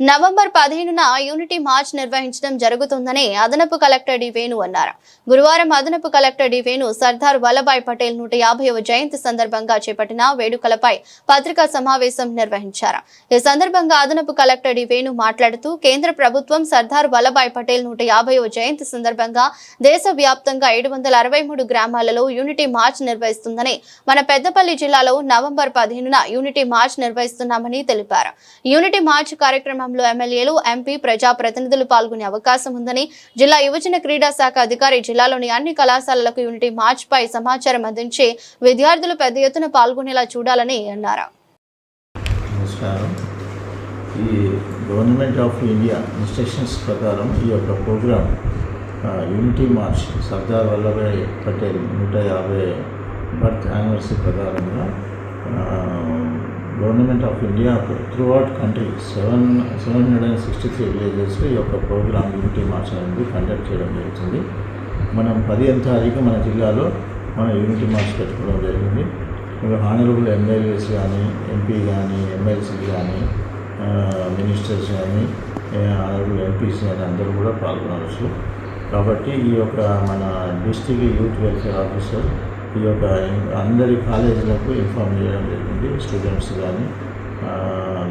November పదిహేనున unity March నిర్వహించడం జరుగుతుందని అదనపు కలెక్టర్ డి వేణు అన్నారు. గురువారం అదనపు కలెక్టర్ డి వేణు సర్దార్ వల్లభాయ్ పటేల్ నూట యాభైవ జయంతి సందర్భంగా చేపట్టిన వేడుకలపై పత్రికా సమావేశం నిర్వహించారు. ఈ సందర్భంగా అదనపు కలెక్టర్ డి వేణు మాట్లాడుతూ కేంద్ర ప్రభుత్వం సర్దార్ వల్లభాయ్ పటేల్ నూట యాభైవ జయంతి సందర్భంగా దేశవ్యాప్తంగా ఏడు వందల అరవై మూడు గ్రామాలలో యూనిటీ మార్చ్ నిర్వహిస్తుందని మన పెద్దపల్లి జిల్లాలో నవంబర్ పదిహేనున యూనిటీ మార్చ్ నిర్వహిస్తున్నామని తెలిపారు. యూనిటీ మార్చ్ కార్యక్రమం కార్యక్రమంలో ఎమ్మెల్యేలు ఎంపీ ప్రజాప్రతినిధులు పాల్గొనే అవకాశం ఉందని జిల్లా యువజన క్రీడా శాఖ అధికారి జిల్లాలోని అన్ని కళాశాలలకు యూనిటీ మార్చ్ పై సమాచారం అందించి విద్యార్థులు పెద్ద ఎత్తున పాల్గొనేలా చూడాలని అన్నారు. ఈ గవర్నమెంట్ ఆఫ్ ఇండియా ఇన్స్ట్రక్షన్స్ ప్రకారం ఈ యొక్క program unity march Sardar Vallabhbhai Patel నూట యాభై బర్త్ యానివర్సరీ ప్రకారంగా government of India throughout country seven seven hundred and sixty three villages ఈ యొక్క ప్రోగ్రామ్ యూనిటీ మార్చ్ అనేది కండక్ట్ చేయడం జరుగుతుంది. మనం పదిహేను తారీఖు మన జిల్లాలో మన యూనిటీ మార్చ్ పెట్టుకోవడం జరిగింది. ఇంకా హానరబుల్ ఎమ్మెల్యేస్ కానీ ఎంపీ కానీ ఎమ్మెల్సీ కానీ మినిస్టర్స్ కానీ హానరబుల్ ఎంపీస్ కానీ అందరూ కూడా పాల్గొనవచ్చు. కాబట్టి ఈ యొక్క మన డిస్టిక్ యూత్ వెల్ఫేర్ ఆఫీసర్ ఈ యొక్క అందరి కాలేజీలకు ఇన్ఫార్మ్ చేయడం జరిగింది. స్టూడెంట్స్ కానీ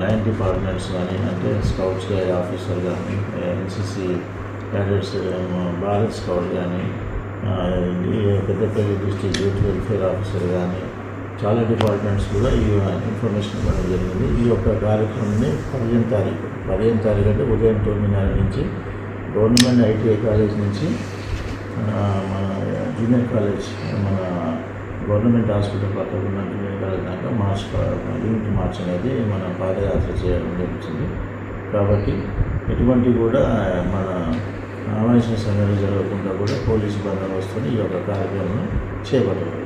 లైన్ డిపార్ట్మెంట్స్ కానీ అంటే స్కౌట్స్ గైడ్ ఆఫీసర్ కానీ ఎన్సిసి క్యాడెట్స్ భారత్ స్కౌట్ కానీ Peddapalli district youth welfare officer కానీ చాలా డిపార్ట్మెంట్స్ కూడా ఈ ఇన్ఫర్మేషన్ ఇవ్వడం జరిగింది. ఈ యొక్క కార్యక్రమాన్ని పదిహేను తారీఖు పదిహేను తారీఖు అంటే ఉదయం తొమ్మిదిన్నర నుంచి గవర్నమెంట్ ఐటీఐ కాలేజ్ నుంచి మన జూనియర్ కాలేజ్ మన గవర్నమెంట్ హాస్పిటల్ పక్కన ఉన్న జూనియర్ దాకా మార్చ్ యూనిట్ మార్చ్ అనేది మన పాదయాత్ర చేయడం జరుగుతుంది. కాబట్టి ఎటువంటి కూడా మన అవాంఛనీయ సంఘటన జరగకుండా కూడా పోలీసు బందోబస్తుని ఈ యొక్క కార్యక్రమం చేపట్టారు